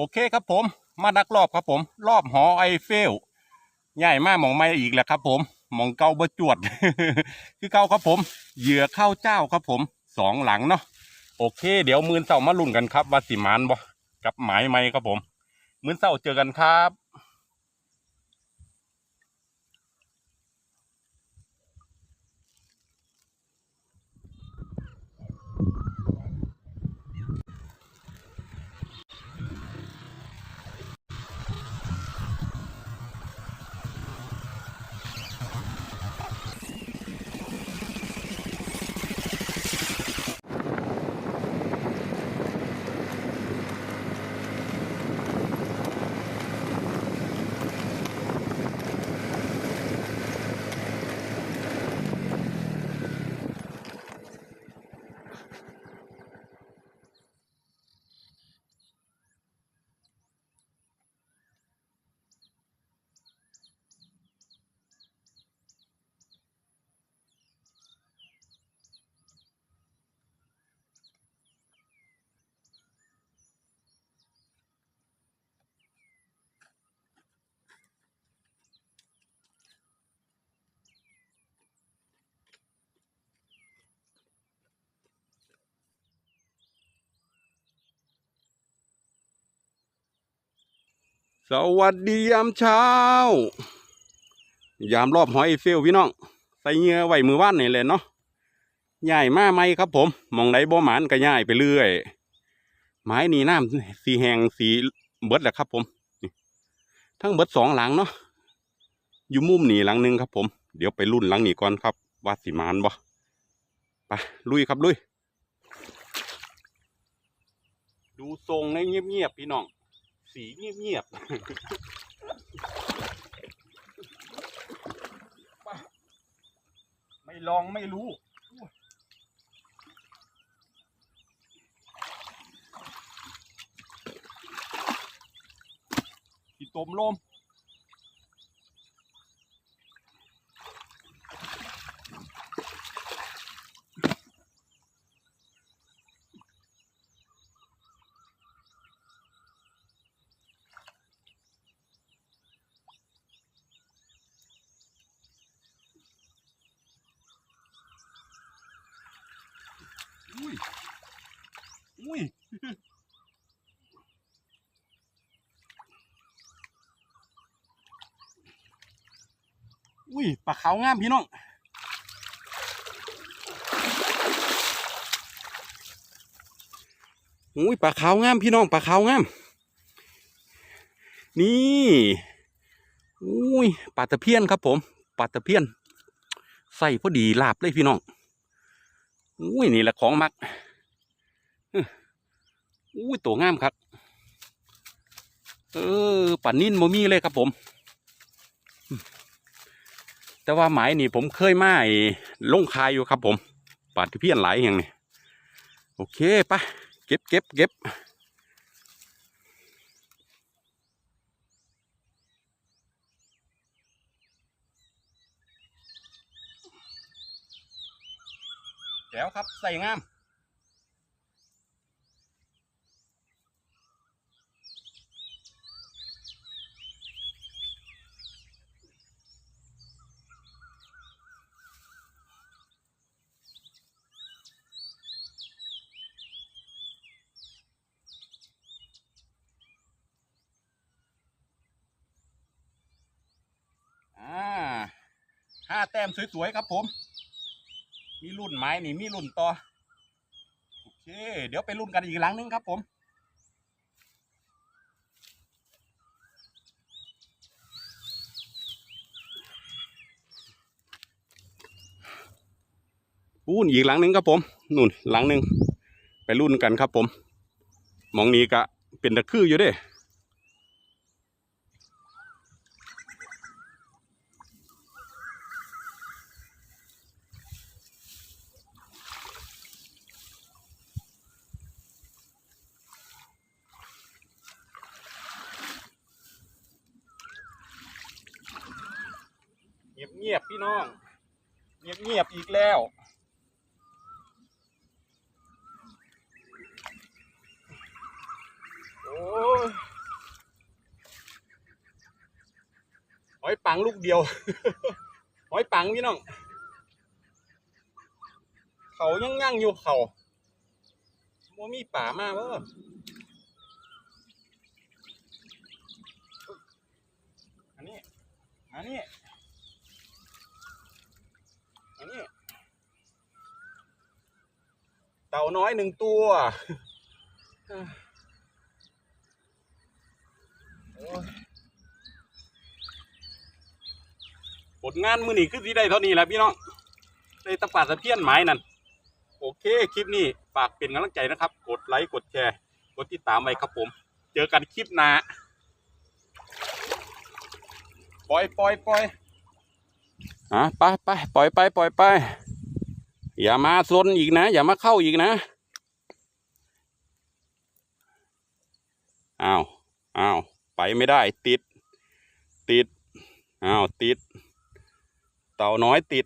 โอเคครับผม มาดักรอบครับผม รอบหอไอเฟลใหญ่มากมองไม่อีกแล้วครับ ผมมองเกาบจวด คือเกาครับผม เหยื่อเข้าเจ้าครับผมสองหลังเนาะโอเค เดี๋ยวมือเสามาลุ่นกันครับว่าสิมานบ่กับหมายไหมครับผม มือเสาเจอกันครับ สวัสดียามเช้า ยามรอบหอยไอเฟลพี่น้อง ใส่เงือไว้มือว่านนี่เลยเนาะย่ายมาไหมครับผม มองไหนบ่หมานก็ย่ายไปเรื่อย ไม้นี่น้ำสีแหงสีเบิดแหละครับผม ทั้งเบิดสองหลังเนาะ อยู่มุมนี่หลังหนึ่งครับผม เดี๋ยวไปรุ่นหลังนี้ก่อนครับ ว่าสีมานบ่ไปลุยครับลุย ดูทรงในเงียบๆพี่น้อง สีเงียบๆ ไม่ลองไม่รู้ติดตมลม อุ้ยอุ้ยปลาขาวงามพี่น้องอุ้ยปลาขาวงามพี่น้องปลาขาวงาม นี่อุ้ยปลาตะเพียนครับผมปลาตะเพียนใส่พอดีลาบเลยพี่น้องอุ้ยนี่แหละของมัก อุ้ยตัวงามครับ เออป่านนินโมมี่เลยครับผม แต่ว่าหมายนี่ผมเคยมาไอ้ลงคายอยู่ครับผมปาดที่เพี้ยนไหลอย่างนี่โอเคปะเก็บเก็บเก็บแล้วครับใส่งาม แต้มสวยๆครับผม มีรุ่นไม้นี่มีรุ่นต่อโอเค เดี๋ยวไปรุ่นกันอีกหลังนึงครับผมอู้นอีกหลังนึงครับผมนู่นหลังนึงไปรุ่นกันครับผมมองนี้ก็เป็นตะคืออยู่เด้ เงียบพี่น้อง เงียบเงียบอีกแล้ว โอ้ยหอยปังลูกเดียว หอยปังพี่น้อง เขายังยั่งอยู่เขาโมมีป่ามากเว้ออันนี้อันนี้ เต่าน้อยหนึ่งตัวอ้ยผลงานมือหนี้คือสิได้เท่านี้แหละพี่น้องได้ตะปาดตะเพี้ยนไม้นั่นโอเค คลิปนี้ฝากเป็นกำลังใจนะครับ กดไลค์ กดแชร์ กดติดตามไว้ครับผม เจอกันคลิปหน้าปล่อยปล่อยปล่อยอะไปไปปล่อยไปปล่อยไป อย่ามาซนอีกนะ อย่ามาเข้าอีกนะอ้าวอ้าวไปไม่ได้ ติด ติดอ้าวติด เต่าน้อยติด